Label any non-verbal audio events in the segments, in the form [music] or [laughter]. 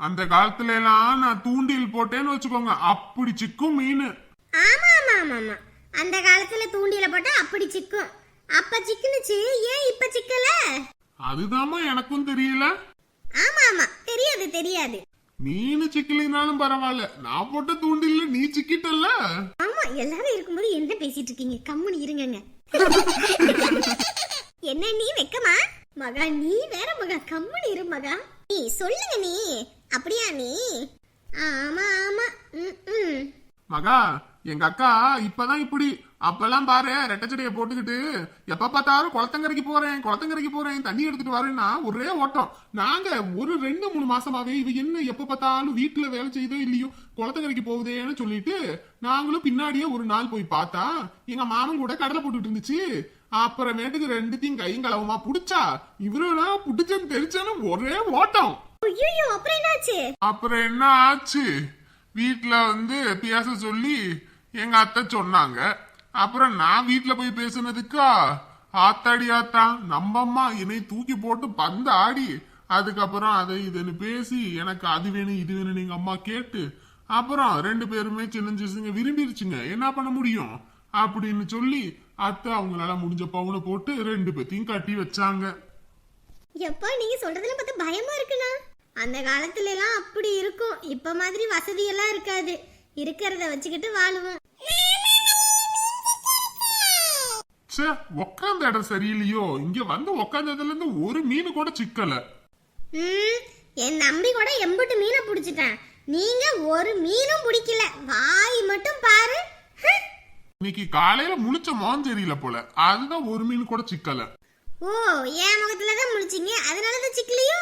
அந்த காலத்துல எல்லாம் நான் தூண்டில் போட்டேன்னு வச்சுக்கோங்க. அப்படி சிக்கும் மீன். ஆமா ஆமா ஆமா ஆமா. அந்த காலத்துல தூண்டில போட்டா அப்படி சிக்கும். அப்ப சிக்குனுச்சு ஏன் இப்ப சிக்கல? அதுதாம்மா எனக்கும் தெரியல. ஆமா ஆமா. தெரியாது தெரியாது. மீன் சிக்கலினாலும் பரவாயில்ல. நான் போட்ட தூண்டில்ல நீ சிக்கிட்டல்ல? ஆமா எல்லாரும் இருக்கும்போது என்ன பேசிட்டு இருக்கீங்க? கம்முனு இருங்கங்க. [laughs] என்ன நீ வெக்கமா? மகா நீ வேற மகா கம்முனு இரு மகா. நீ சொல்லுங்க நீ. அப்படியா நீ? ஆமா ஆமா. ம், மகா எங்க அக்கா இப்பதான் இப்படி. அப்பெல்லாம் பாரு ரெட்டச்சடையை போட்டுக்கிட்டு எப்ப பார்த்தாலும் குளத்தங்கரைக்கு போறேன் குளத்தங்கரைக்கு போறேன் தண்ணி எடுத்துட்டு வரேன்னா ஒரே ஓட்டம். நாங்க ஒரு ரெண்டு மூணு மாசமாவே இது என்ன எப்ப பார்த்தாலும் வீட்டுல வேலை செய்தோ இல்லையோ குளத்தங்கரைக்கு போகுதேன்னு சொல்லிட்டு நாங்களும் பின்னாடியே ஒரு நாள் போய் பார்த்தா எங்க மாமன் கூட கடலை போட்டுட்டு இருந்துச்சு. அப்புறமேட்டுக்கு ரெண்டுத்தையும் கையும் களவுமா புடிச்சா இவரெல்லாம் புடிச்சன்னு தெரிச்சாலும் ஒரே ஓட்டம். அப்புறம் என்ன ஆச்சு? வீட்ல வந்து பேச சொல்லி எங்க அத்தை சொன்னாங்க. அப்புறம் நான் வீட்ல போய் பேசுனதுக்கா? ஆத்தாடி ஆத்தா நம்ம அம்மா என்னை தூக்கி போட்டு பந்து ஆடி அதுக்கப்புறம் அதை இதுன்னு பேசி எனக்கு அது வேணும் இது வேணும் எங்க அம்மா கேட்டு அப்புறம் ரெண்டு பேருமே சின்ன சிசுங்க விரும்பிருச்சுங்க. என்ன பண்ண முடியும்? அப்படின்னு சொல்லி அத்தை அவங்களால முடிஞ்ச பவுனை போட்டு ரெண்டு பேத்தையும் கட்டி வச்சாங்க. எப்பா நீங்க சொல்றதுல பார்த்தா பயமா இருக்குண்ணா. அந்த காலத்துல எல்லாம் அப்படி இருக்கும். இப்ப மாதிரி வசதி எல்லாம் இருக்காது. இருக்கிறத வச்சுக்கிட்டு வாழுவோம். ச்சே உக்காந்த இடம் சரியில்லையோ? இங்க வந்து உக்காந்ததுல இருந்து ஒரு மீன் கூட சிக்கல. என் நம்பி கூட எம்புட்டு மீனை பிடிச்சிட்டேன். நீங்க ஒரு மீனும் பிடிக்கல. வாய் மட்டும் பாரு. இன்னைக்கு காலையில முழிச்ச மோன் தெரியல போல. அதுதான் ஒரு மீன் கூட சிக்கல. ஓ என் முகத்துல தான் முழிச்சிங்க? அதனாலதான் சிக்கலையோ?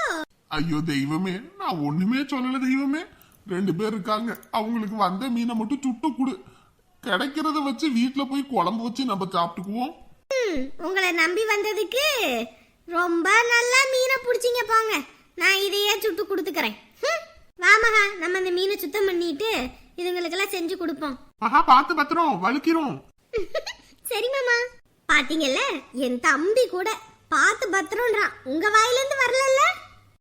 ஐயோ தெய்வமே நான் ஒண்ணுமே சொல்லல தெய்வமே. ரெண்டு பேர் இருக்காங்க. அவங்களுக்கு வந்த மீனை மட்டும் சுட்டு கொடு. கிடைக்கிறத வச்சு வீட்ல போய் குழம்பு வச்சு நம்ம சாப்பிட்டுக்குவோம். உங்களை நம்பி வந்ததுக்கு ரொம்ப நல்லா மீனை பிடிச்சிங்க போங்க. நான் இதையே சுட்டு கொடுத்துக்கிறேன். ஹம். வா மகா நம்ம இந்த மீனை சுத்தம் பண்ணிட்டு இதுங்களுக்கெல்லாம் செஞ்சு கொடுப்போம். மகா பார்த்து பத்திரம் வலிக்கிறோம் [laughs] சரி மாமா. பாத்தீங்கல்ல? என் தம்பி கூட பார்த்து பத்திரம்ன்றான். உங்க வாயில இருந்து வரலல்ல?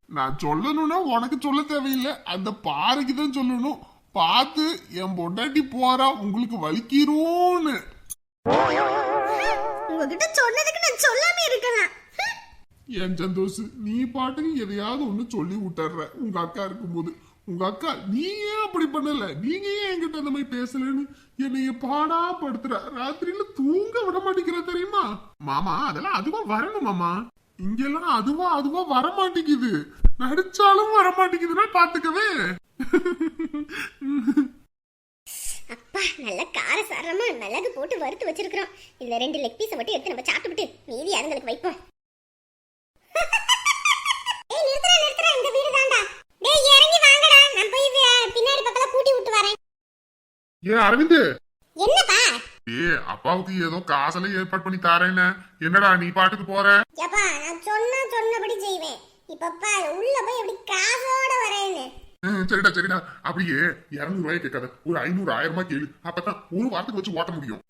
நான் சொல்லணும்னா உனக்கு சொல்ல தேவையில்லை. அந்த பாறைக்கு தான் சொல்லணும். பார்த்து என் பொண்டாட்டி போறா உங்களுக்கு வலிக்கிறோன்னு [laughs] உங்ககிட்ட சொன்னதுக்கு நான் சொல்லாம இருக்கலாம். [laughs] என் சந்தோஷ் நீ பாட்டுக்கு எதையாவது ஒண்ணு சொல்லி விட்டுற உங்க அக்கா இருக்கும்போது. உங்க அக்கா நீ ஏன் அப்படி பண்ணல? நீங்க ஏன் என்கிட்ட அந்த மாதிரி பேசலன்னு என்னைய பாடா படுத்துற ராத்திரியில தூங்க விட மாட்டேங்கிற தெரியுமா? மாமா அதெல்லாம் அதுவா வரணும் மாமா. இங்கெல்லாம் அதுவா அதுவா வர மாட்டேங்குது நடிச்சாலும் வர மாட்டேங்குதுன்னா பாத்துக்கவே. அப்பா நல்ல காரசாரமா மிளகு போட்டு வறுத்து வச்சிருக்கிறோம். இதுல ரெண்டு லெக் பீஸை மட்டும் எடுத்து நம்ம சாப்பிட்டுட்டு மீதி அதுங்களுக்கு வைப்போம். [laughs] ஏய் நிறுத்துறா நிறுத்துறா இந்த வீடு தான்டா டேய் நான் போய் வே- பின்னாடி பக்கத்துல கூட்டி விட்டு வரேன். ஏ அரவிந்த்! என்னப்பா? ஏ அப்பாவுக்கு ஏதோ காசெல்லாம் ஏற்பாடு பண்ணி தாரேன்னு. என்னடா நீ பாட்டுக்கு போற? ஏப்பா நான் சொன்னா சொன்னபடி செய்வேன். இப்பப்பா உள்ள போய் எப்படி காசோட வரேன்னு. சரிடா சரிடா. அப்படியே இருநூறு ரூபாய் கேட்காத. ஒரு ஐநூறு ஆயிரம் ரூபாய் கேளு. அப்பதான் ஒரு வாரத்துக்கு வச்சு ஓட்ட முடியும்.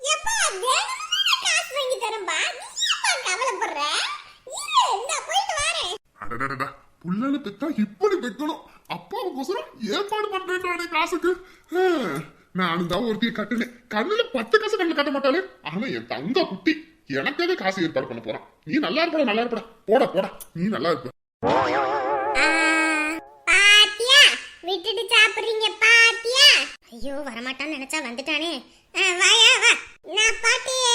அடடடடா. புள்ளல பெத்தா இப்படி வைக்கணும் அப்பாவுக்கோசரம் ஏற்பாடு பண்றேன் காசுக்கு. நானும் தான் ஒருத்திய கட்டுனேன். கண்ணுல பத்து காசு கண்ணு கட்ட மாட்டாளே. ஆனா என் தங்க குட்டி எனக்காக காசு ஏற்பாடு பண்ண போறான்? நீ நல்லா இருப்பட நல்லா இருப்பட. போடா போட. நீ நல்லா இருப்ப. பாத்தியா? விட்டுட்டு சாப்பிடுறீங்க பாத்தியா? ஐயோ வரமாட்டான்னு நினைச்சா வந்துட்டானே. வாயா வா நான் பாட்டியே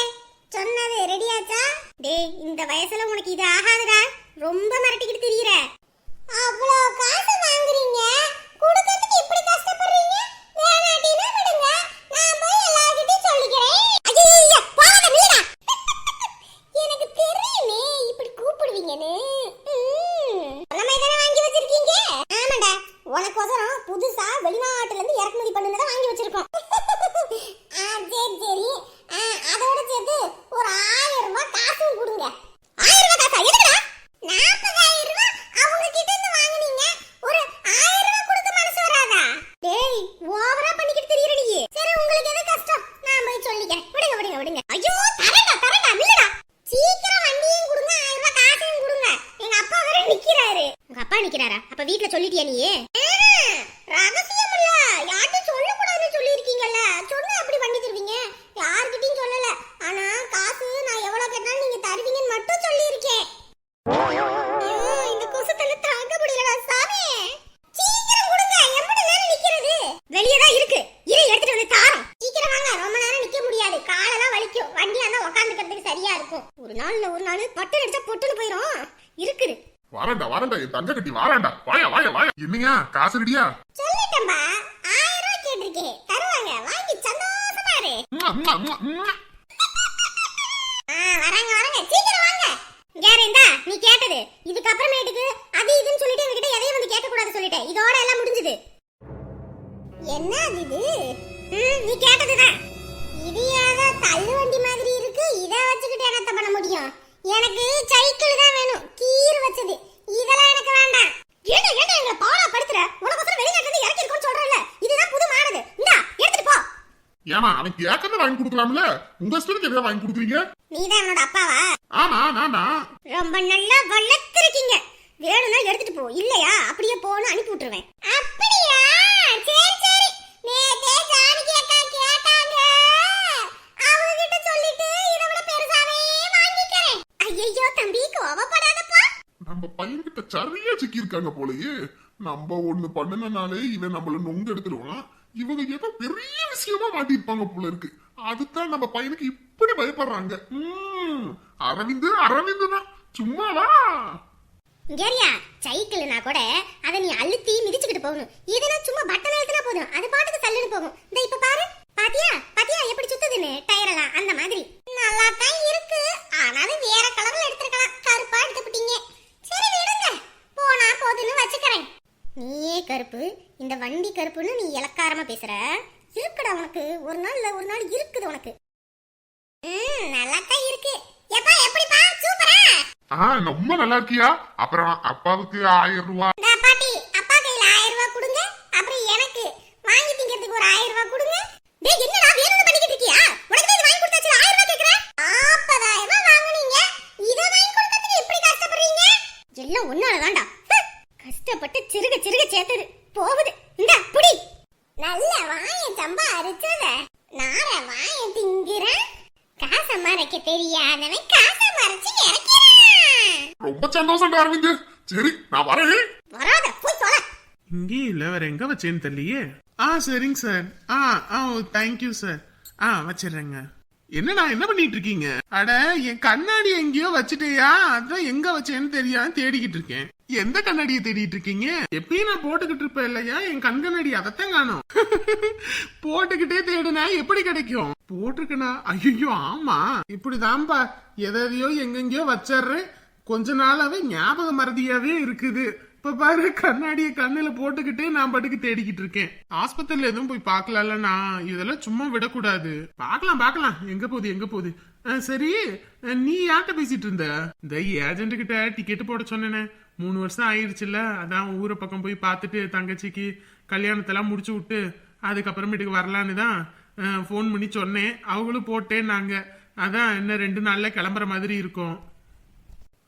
சொன்னது ரெடியாச்சா? டேய் இந்த வயசுல உனக்கு இது ஆகாதுடா. ரொம்ப மிரட்டிக்கிட்டு திரியற. அவ்வளோ காசு வாங்குறீங்க கொடுக்கறதுக்கு இப்படி கஷ்டப்படுறீங்க வேணாட்டினா விடுங்க நான் போய் எல்லார்கிட்டயும் சொல்லிக்கிறேன் ஐயோ போகாத நில்லுடா எனக்கு தெரியுமே இப்படி கூப்பிடுவீங்கன்னு வாங்கி வச்சிருக்கீங்க? ஆமாடா உனக்கோசரம் புதுசா வெளிநாட்டுல இருந்து இறக்குமதி பண்ணுனதை வாங்கி வச்சிருக்கோம் ஆ, சரி சரி ஆ, அதோட சேர்த்து ஒரு ஆயிரம் ரூபாய் காசும் கொடுங்க ஆயிரம் ரூபாய் காசா எதுக்குடா நாற்பதாயிரம் ரூபாய் அவங்க கிட்ட இருந்து வாங்குனீங்க ஒரு ஆயிரம் ரூபாய் கொடுக்க மனசு வராதா டேய் ஓவரா பண்ணிக்கிட்டு தெரியற நீ சரி உங்களுக்கு எது கஷ்டம் நான் போய் சொல்லிக்கிறேன் விடுங்க விடுங்க விடுங்க ஐயோ தரேன்டா தரேன்டா நில்லுடா சீக்கிரம் வண்டியும் கொடுங்க ஆயிரம் ரூபாய் காசையும் கொடுங்க எங்க அப்பா நிக்கிறாரா? அப்ப வீட்ல சொல்லிட்டியா நீ ரகசியம் இல்ல யார்கிட்டயும் சொல்லக்கூடாதுன்னு சொல்லியிருக்கீங்கல்ல. சொன்னா அப்படி பண்ணி தருவீங்க? யார்கிட்டயும் சொல்லல. ஆனா காசு நான் எவ்வளவு கேட்டாலும் நீங்க தருவீங்கன்னு மட்டும் சொல்லியிருக்கேன். இந்த கொசுத்தல தண்ணி தாங்க முடியலடா சாமி. சீக்கிரம் கொடுங்க. எம்படி நேரம் நிக்கிறது. வெளியே தான் இருக்கு. இரு எடுத்துட்டு வந்து தாரம். சீக்கிரம் வாங்க. ரொம்ப நேரம் நிக்க முடியாது. காலெல்லாம் வலிக்கும். வண்டியா தான் உட்காந்துக்கிறதுக்கு சரியா இருக்கும். ஒரு நாள் ஒரு நாள் பட்டு அடிச்சா பொட்டுன்னு போயிரும். இருக்குது. வரேன்டா வரேன்டா என் தங்க கட்டி வாராண்டா. வாயா வாயா வாயா. என்னங்க காசு ரெடியா? சொல்லிட்டேன்பா ஆயிரம் ரூபாய் கேட்டிருக்கேன் தருவாங்க வாங்கி சந்தோஷமா இரு. வராங்க வராங்க. சீக்கிரம் வாங்க. யாரு இந்தா நீ கேட்டது. இதுக்கப்புறமேட்டுக்கு அது இதுன்னு சொல்லிட்டு எங்ககிட்ட எதையும் வந்து கேட்க கூடாது சொல்லிட்டேன். இதோட எல்லாம் முடிஞ்சது. என்ன இது? நீ கேட்டதுதான் இது ஏதோ தள்ளு வண்டி மாதிரி இருக்கு. இத வச்சுக்கிட்டு என்னத்த பண்ண முடியும்? எனக்கு சைக்கிள் தான் வேணும் கீர் வச்சது இதெல்லாம் எனக்கு வேண்டாம் ஏண்டா ஏண்டா எங்களை பாலா படுத்துற உனக்கு வெளிநாட்டுல இருந்து இறக்கி இருக்கோம்னு சொல்றல இதுதான் புது மாடல் இந்தா எடுத்துட்டு போ ஏமா அவன் கேட்கறத வாங்கி கொடுக்கலாம்ல? உங்க இஷ்டத்துக்கு எதாவது வாங்கி கொடுக்குறீங்க? நீதான் என்னோட அப்பாவா? ஆமா நானா ரொம்ப நல்லா வளர்த்துருக்கீங்க. வேணும்னா எடுத்துட்டு போ. இல்லையா? அப்படியே போன்னு அனுப்பி விட்டுருவேன். அப்படியா? சரி சரி. நேத்தே ஜானகி அக்கா கேட்டாங்க. அவங்க கிட்ட சொல்லிட்டு இதை விட பெருசாவே வாங்கிக்கிறேன். ஐயோ தம்பி கோவப்படாதப்பா. நம்ம பையன்கிட்ட சரியா சிக்கி இருக்காங்க போலயே. நம்ம ஒண்ணு பண்ணுனனாலே இவன் நம்மள நொங்க எடுத்துருவான். இவங்க ஏதோ பெரிய விஷயமா மாட்டிருப்பாங்க போல இருக்கு. அதுதான் நம்ம பையனுக்கு இப்படி பயப்படுறாங்க. ம், அரவிந்து அரவிந்து தான். சும்மாவா கேரியா சைக்கிள்னா கூட அதை நீ அழுத்தி மிதிச்சுக்கிட்டு போகணும். இதுனா சும்மா பட்டன் அழுத்தினா போதும். அது பாட்டுக்கு தள்ளுன்னு போகும். இந்த இப்ப பாரு. பாத்தியா? பாத்தியா? எப்படி சுத்துதுன்னு? டயர் எல்லாம் அந்த மாதிரி. நல்லா தான் இருக்கு. ஆனாலும் வேற கலர்ல எடுத்திருக்கலாம். கருப்பா எடுத்துப்பிட்டீங்க சரி விடுங்க. போனா போதுன்னு வச்சுக்கிறேன். நீயே கருப்பு. இந்த வண்டி கருப்புன்னு நீ இலக்காரமா பேசுற. இருக்குடா உனக்கு. ஒரு நாள் இல்ல ஒரு நாள் இருக்குது உனக்கு. ம் நல்லா தான் இருக்கு. எப்பா எப்படிப்பா? சூப்பரா? ஆ ரொம்ப நல்லா இருக்கியா அப்புறம் அப்பாவுக்கு ஆயிரம் ரூபாய் இந்த பாட்டி அப்பா கையில ஆயிரம் ரூபாய் கொடுங்க. அப்புறம் எனக்கு. வாங்கி திங்கிறதுக்கு ஒரு ஆயிரம் ரூபாய் கொடுங்க. டேய் என்னடா வேணும்னு பண்ணிக்கிட்டு இருக்கியா? உனக்கு தான் இது வாங்கி கொடுத்தாச்சு. ஆயிரம் ரூபாய் கேக்குறேன் நாற்பதாயிரம் ரூபாய் வாங்குனீங்க. இதை வாங்கி கொடுக்கறதுக்கு எப்படி கஷ்டப்படுறீங்க? எல்லாம் ஒன்னால தான்டா. கஷ்டப்பட்டு சிறுக சிறுக சேர்த்தது. போகுது. இந்த புடி. நல்ல வாய சம்பா அரைச்சத. நார வாய திங்கிறேன் காசை மறைக்க தெரியாதவன் காசை மறைச்சு இறக்கிறான். ரொம்ப சந்தோஷம் அரவிந்து. சரி நான் வரேன். வராத போய் தொலை. இங்கே இல்ல வேற எங்க வச்சேன்னு தெரியலையே. ஆ சரிங்க சார். ஆ ஆ தேங்க்யூ சார். ஆ வச்சிடுறேங்க. என்னடா என்ன பண்ணிட்டு இருக்கீங்க? அட என் கண்ணாடி எங்கேயோ வச்சுட்டேயா? அதான் எங்க வச்சேன்னு தெரியாம தேடிக்கிட்டு இருக்கேன். எந்த கண்ணாடியை தேடிட்டு இருக்கீங்க? எப்பயும் நான் போட்டுக்கிட்டு இருப்பேன் இல்லையா? என் கண் கண்ணாடி அதைத்தான் காணும். [laughs] போட்டுக்கிட்டே தேடுனா எப்படி கிடைக்கும்? போட்டிருக்கனா? ஐயோ ஆமா. இப்படிதான்பா. எதையோ எங்கெங்கயோ வச்சிடுறேன் கொஞ்ச நாளாவே ஞாபக மறதியாவே இருக்குது. இப்ப பாரு கண்ணாடிய கண்ணுல போட்டுக்கிட்டே நான் பாட்டுக்கு தேடிக்கிட்டு இருக்கேன். ஆஸ்பத்திரியில எதுவும் போய் பாக்கலாம்லண்ணா நான் இதெல்லாம் சும்மா விடக்கூடாது. பாக்கலாம் பாக்கலாம் எங்க போகுது எங்க போகுது? சரி. நீ யார்கிட்ட பேசிட்டு இருந்த? இந்த ஏஜென்ட் கிட்ட டிக்கெட் போட சொன்னேனே. மூணு வருஷம் ஆயிடுச்சுல்ல அதான் ஊரை பக்கம் போய் பார்த்துட்டு தங்கச்சிக்கு கல்யாணத்தெல்லாம் முடிச்சு விட்டு அதுக்கப்புறமேட்டுக்கு வரலான்னு தான் ஃபோன் பண்ணி சொன்னேன். அவங்களும் போட்டேன்னாங்க. அதான் இன்னும் ரெண்டு நாளில் கிளம்புற மாதிரி இருக்கும்.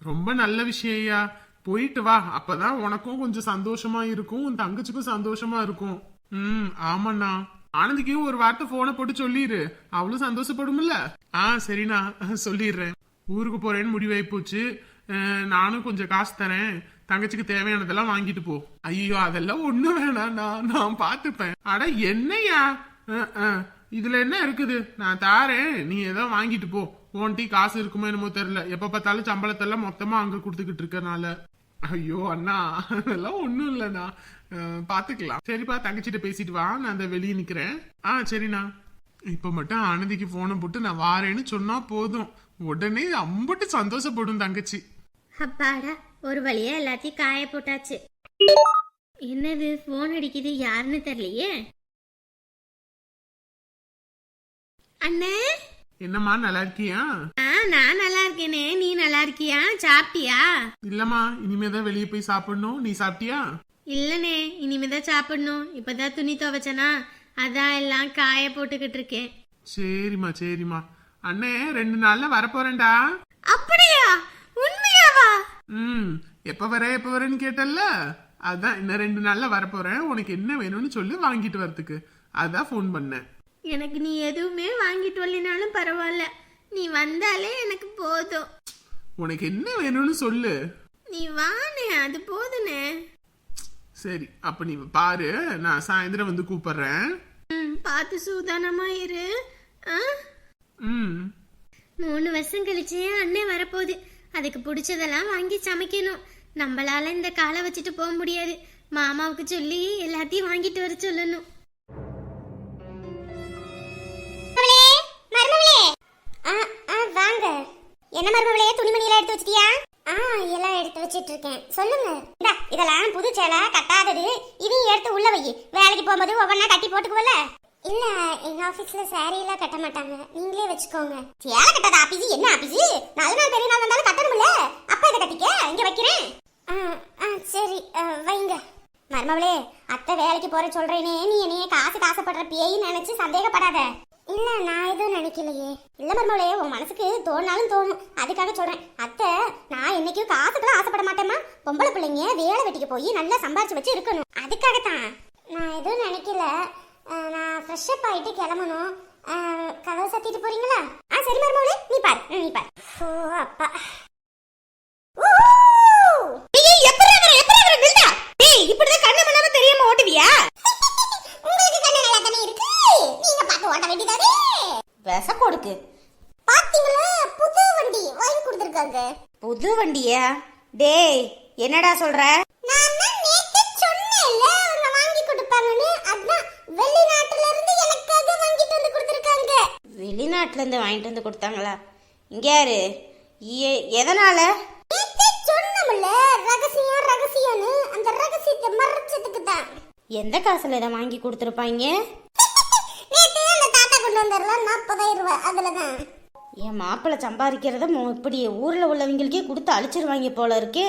ரொம்ப நல்ல விஷயம்யா போயிட்டு வா. அப்பதான் உனக்கும் கொஞ்சம் சந்தோஷமா இருக்கும். உன் தங்கச்சிக்கும் சந்தோஷமா இருக்கும். ம் ஆமாண்ணா. ஆனந்திக்கு ஒரு வார்த்தை போனை போட்டு சொல்லிடு அவளும் சந்தோஷப்படும்ல. ஆ சரிண்ணா. சொல்லிடுறேன். ஊருக்கு போறேன்னு முடிவாய் போச்சு. நானும் கொஞ்சம் காசு தரேன். தங்கச்சிக்கு தேவையானதெல்லாம் வாங்கிட்டு போ. ஐயோ அதெல்லாம் ஒண்ணு வேணாண்ணா நான் பார்த்துப்பேன். அட என்னய்யா இதுல என்ன இருக்குது? நான் தாரேன். நீ ஏதோ வாங்கிட்டு போ. ஓன்ட்டி காசு இருக்குமோ என்னமோ தெரியல. எப்ப பார்த்தாலும் சம்பளத்தெல்லாம் மொத்தமா அங்க கொடுத்துக்கிட்டு இருக்கனால. ஐயோ அண்ணா அதெல்லாம் ஒண்ணும் இல்லண்ணா. பார்த்துக்கலாம். பாத்துக்கலாம் சரிப்பா தங்கச்சிட்ட பேசிட்டு வா. நான் அந்த வெளியே நிக்கிறேன். ஆ சரிண்ணா. இப்ப மட்டும் அனதிக்கு போனை போட்டு நான் வாரேன்னு சொன்னா போதும். உடனே அம்பட்டு சந்தோஷப்படும் தங்கச்சி. அப்பாடா ஒரு வழியா எல்லாத்தையும் காய போட்டாச்சு. என்னது போன் அடிக்குது யாருன்னு தெரியலையே? அண்ணே? என்னம்மா நல்லா இருக்கியா? ஆ நான் நல்லா இருக்கேனே நீ நல்லா இருக்கியா? சாப்பிட்டியா? இல்லம்மா இனிமேதான் வெளியே போய் சாப்பிடணும். நீ சாப்பிட்டியா? இல்லனே இனிமேதான் சாப்பிடணும். இப்பதான் துணி துவைச்சனா அதான் எல்லாம் காய போட்டுக்கிட்டு இருக்கேன். சரிம்மா சரிம்மா. அண்ணே ரெண்டு நாள்ல வரப்போறேன்டா. அப்படியா? ம் எப்ப வர எப்ப வரேன்னு கேட்டல்ல? அதான் இன்னும் ரெண்டு நாள்ல வரப்போறேன். உனக்கு என்ன வேணும்னு சொல்லி வாங்கிட்டு வரதுக்கு அதான் ஃபோன் பண்ணேன். எனக்கு நீ எதுவுமே வாங்கிட்டு வரலினாலும் பரவாயில்ல. நீ வந்தாலே எனக்கு போதும். உனக்கு என்ன வேணும்னு சொல்லு. நீ வானே அது போதுனே சரி அப்ப நீ பாரு நான் சாயந்தரம் வந்து கூப்பிடுறேன். ம் பார்த்து சூதானமா இரு. ஆ? ம். மூணு வருஷம் கழிச்சு அண்ணன் வரப்போகுது. அதுக்கு பிடிச்சதெல்லாம் வாங்கி சமைக்கணும். நம்மளால இந்த காலை வச்சுட்டு போக முடியாது. மாமாவுக்கு சொல்லி எல்லாத்தையும் வாங்கிட்டு வர சொல்லணும். மருமகளே மருமகளே. ஆ ஆ வாங்க. என்ன மருமகளே துணிமணி எல்லாம் எடுத்து வச்சிட்டியா? ஆ எல்லாம் எடுத்து வச்சிட்டு இருக்கேன் சொல்லுங்க. இந்தா இதெல்லாம் புது சேலை கட்டாதது. இதையும் எடுத்து உள்ள வை. வேலைக்கு போகும்போது ஒவ்வொன்றா கட்டி போட்டுக்குவல இல்ல எங்க ஆபீஸ்ல சாரி எல்லாம் கட்ட மாட்டாங்க. நீங்களே வச்சுக்கோங்க. சேலை கட்டாத ஆபீஸ் என்ன ஆபீஸ் நல்ல நாள் பெரிய நாள் வந்தாலும் கட்டணும்ல? அப்பா இதை கட்டிக்க? இங்க வைக்கிறேன். ஆ ஆ சரி ஆ, வைங்க. மருமவளே அத்தை வேலைக்கு போற சொல்றேனே. நீ என்னைய காசு காசுப்படுற பேயின்னு நினைச்சு சந்தேகப்படாத. இல்ல நான் எதுவும் நினைக்கலையே. இல்ல மருமவளே உன் மனசுக்கு தோணாலும் தோணும். அதுக்காக சொல்றேன். அத்தை நான் என்னைக்கும் காசுக்கெல்லாம் ஆசைப்பட மாட்டேமா பொம்பளை பிள்ளைங்க வேலை வெட்டிக்கு போய் நல்லா சம்பாரிச்சு வச்சு இருக்கணும். அதுக்காகத்தான். நான் எதுவும் நினைக்கல. நான் ஃப்ரெஷ் அப் ஆயிட்டு கிளம்பணும். கதவை சத்திட்டு போறீங்களா? ஆ சரி மருமவளே நீ பாரு. நீ பாரு. ஓ அப்பா. இப்படிதான் கண்ணு பண்ணாம தெரியாம ஓட்டுவியா? உங்களுக்கு கண்ணு நல்லா தானே இருக்கு? நீங்க பார்த்து ஓட்ட வேண்டியதானே? விச கொடுக்கு பாத்தீங்களா? புது வண்டி வாங்கி கொடுத்துருக்காங்க. புது வண்டியா? டேய் என்னடா சொல்ற? கொடுத்துருக்காங்க வெளிநாட்டுல இருந்து வாங்கிட்டு வந்து கொடுத்தாங்களா? இங்க யாரு? எதனால? நேத்து சொன்னோம்ல ரகசியம் ரகசியம்னு. அந்த ரகசியத்தை மறைச்சதுக்கு தான் எந்த காசுல இதை வாங்கி கொடுத்துருப்பாங்க? என் மாப்பிள்ளை சம்பாதிக்கிறத இப்படி ஊர்ல உள்ளவங்களுக்கே கொடுத்து அழிச்சிருவாங்க போல இருக்கே.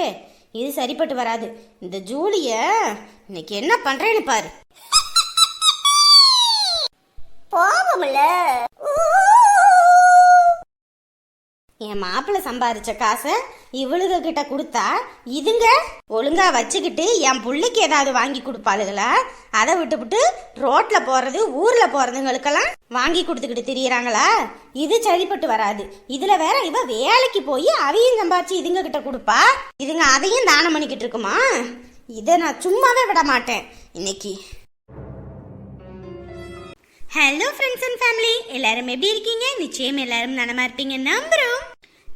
இது சரிப்பட்டு வராது. இந்த ஜூலிய இன்னைக்கு என்ன பண்றேன்னு பாரு. போவோம்ல என் மாப்பிள்ளை சம்பாதிச்ச காசை இவளுக கிட்ட கொடுத்தா இதுங்க ஒழுங்கா வச்சுக்கிட்டு என் பிள்ளைக்கு ஏதாவது வாங்கி கொடுப்பாளுகளா? அதை விட்டுவிட்டு ரோட்ல போறது ஊர்ல போறதுங்களுக்கெல்லாம் வாங்கி கொடுத்துக்கிட்டு திரியறாங்களா? இது சரிப்பட்டு வராது. இதுல வேற இவ வேலைக்கு போய் அவையும் சம்பாதிச்சு இதுங்க கிட்ட கொடுப்பா? இதுங்க அதையும் தானம் பண்ணிக்கிட்டு இருக்குமா? இதை நான் சும்மாவே விட மாட்டேன். இன்னைக்கு ஹலோ ஃப்ரெண்ட்ஸ் அண்ட் ஃபேமிலி எல்லாரும் எப்படி இருக்கீங்க? நிச்சயம் எல்லாரும் நலமா இருப்பீங்க. நம்புறோம்.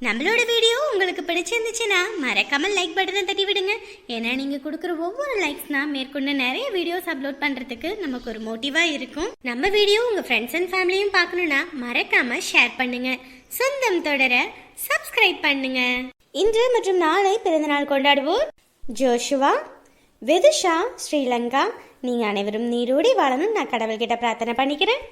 நம்மளோட வீடியோ உங்களுக்கு பிடிச்சிருந்துச்சுன்னா மறக்காம லைக் பட்டனை தட்டி விடுங்க. ஏன்னா நீங்க கொடுக்குற ஒவ்வொரு லைக்ஸ்னா மேற்கொண்டு நிறைய வீடியோஸ் அப்லோட் பண்றதுக்கு நமக்கு ஒரு மோட்டிவா இருக்கும். நம்ம வீடியோ உங்க ஃப்ரெண்ட்ஸ் அண்ட் ஃபேமிலியும் பார்க்கணும்னா மறக்காம ஷேர் பண்ணுங்க. சொந்தம் தொடர சப்ஸ்கிரைப் பண்ணுங்க. இன்று மற்றும் நாளை பிறந்தநாள் கொண்டாடுவோர் ஜோஷுவா விதுஷா ஸ்ரீலங்கா நீங்கள் அனைவரும் நீரோடி வாழணும் நான் கடவுள்கிட்ட பிரார்த்தனை பண்ணிக்கிறேன்.